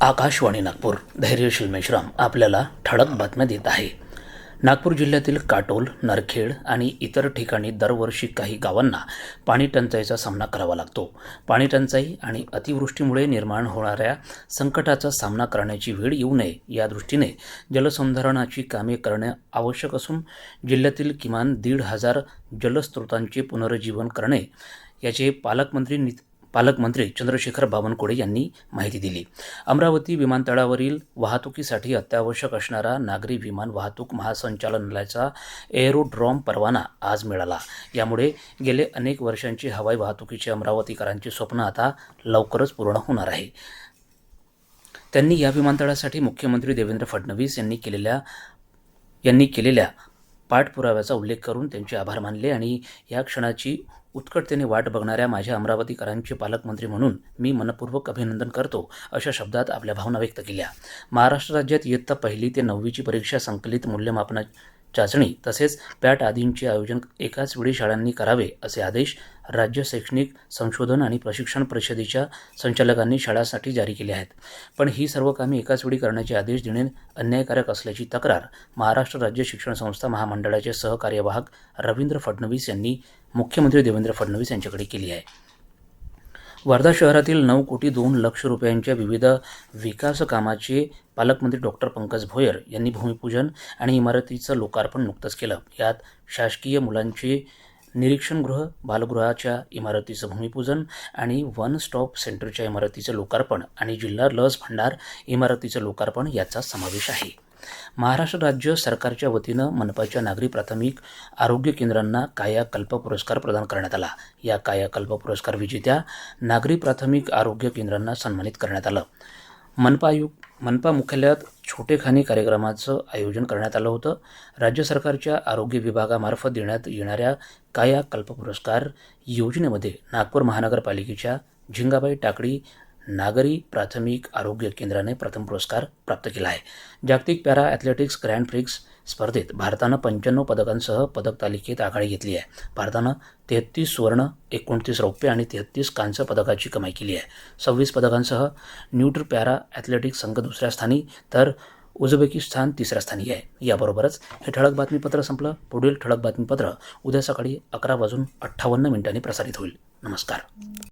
आकाशवाणी नागपूर धैर्यशील मेश्राम आपल्याला ठळक बातम्या देत आहे. नागपूर जिल्ह्यातील काटोल नरखेड आणि इतर ठिकाणी दरवर्षी काही गावांना पाणी टंचाईचा सामना करावा लागतो. पाणी टंचाई आणि अतिवृष्टीमुळे निर्माण होणाऱ्या संकटाचा सामना करण्याची वेळ येऊ नये या दृष्टीने जलसंधारणाची कामे करणे आवश्यक असून जिल्ह्यातील किमान दीड हजार जलस्रोतांचे पुनरुज्जीवन करणे याचे पालकमंत्री नि पालकमंत्री चंद्रशेखर बावनकुळे यांनी माहिती दिली. अमरावती विमानतळावरील वाहतुकीसाठी अत्यावश्यक असणारा नागरी विमान वाहतूक महासंचालनालयाचा एअरोड्रॉम परवाना आज मिळाला. यामुळे गेले अनेक वर्षांची हवाई वाहतुकीचे अमरावतीकरांचे स्वप्न आता लवकरच पूर्ण होणार आहे. त्यांनी या विमानतळासाठी मुख्यमंत्री देवेंद्र फडणवीस यांनी केलेल्या यांनी केलेल्या पाठपुराव्याचा उल्लेख करून त्यांचे आभार मानले आणि या क्षणाची उत्कटतेने वाट बघणाऱ्या माझ्या अमरावतीकरांचे पालकमंत्री म्हणून मी मनपूर्वक अभिनंदन करतो अशा शब्दात आपल्या भावना व्यक्त केल्या. महाराष्ट्र राज्यात इयत्ता पहिली ते नववीची परीक्षा संकलित मूल्यमापना चाचणी तसेच पॅट आदींचे आयोजन एकाच वेळी शाळांनी करावे असे आदेश राज्य शैक्षणिक संशोधन आणि प्रशिक्षण परिषदेच्या संचालकांनी शाळांसाठी जारी केले आहेत. पण ही सर्व कामे एकाच वेळी करण्याचे आदेश देणे अन्यायकारक असल्याची तक्रार महाराष्ट्र राज्य शिक्षण संस्था महामंडळाचे सहकार्यवाहक रवींद्र फडणवीस यांनी मुख्यमंत्री देवेंद्र फडणवीस यांच्याकडे केली आहे. वर्धा शहरातील नऊ कोटी दोन लक्ष रुपयांच्या विविध विकास कामाचे पालकमंत्री डॉक्टर पंकज भोयर यांनी भूमिपूजन आणि इमारतीचं लोकार्पण नुकतंच केलं. यात शासकीय मुलांचे निरीक्षणगृह बालगृहाच्या इमारतीचं भूमिपूजन आणि वन स्टॉप सेंटरच्या इमारतीचं लोकार्पण आणि जिल्हा लस भंडार इमारतीचं लोकार्पण याचा समावेश आहे. महाराष्ट्र राज्य सरकारच्या वतीनं मनपाच्या नागरी प्राथमिक आरोग्य केंद्रांना कायाकल्प पुरस्कार प्रदान करण्यात आला. या कायाकल्प पुरस्कार विजेत्या नागरी प्राथमिक आरोग्य केंद्रांना सन्मानित करण्यात आलं. मनपा आयुक्त मनपा मुख्यालयात छोटेखानी कार्यक्रमाचं आयोजन करण्यात आलं होतं. राज्य सरकारच्या आरोग्य विभागामार्फत देण्यात येणाऱ्या कायाकल्प पुरस्कार योजनेमध्ये नागपूर महानगरपालिकेच्या झिंगाबाई टाकडी नागरी प्राथमिक आरोग्य केंद्राने प्रथम पुरस्कार प्राप्त केला आहे. जागतिक पॅरा ॲथलेटिक्स ग्रँड प्रिक्स स्पर्धेत भारतानं पंच्याण्णव पदकांसह पदक तालिकेत आघाडी घेतली आहे. भारतानं तेहत्तीस सुवर्ण एकोणतीस रौप्य आणि तेहत्तीस कांस्य पदकाची कमाई केली आहे. सव्वीस पदकांसह न्यूट्र पॅरा ॲथलेटिक्स संघ दुसऱ्या स्थानी तर उझबेकिस्तान तिसऱ्या स्थानी आहे. याबरोबरच हे ठळक बातमीपत्र संपलं. पुढील ठळक बातमीपत्र उद्या सकाळी अकरा वाजून अठ्ठावन्न मिनिटांनी प्रसारित होईल. नमस्कार.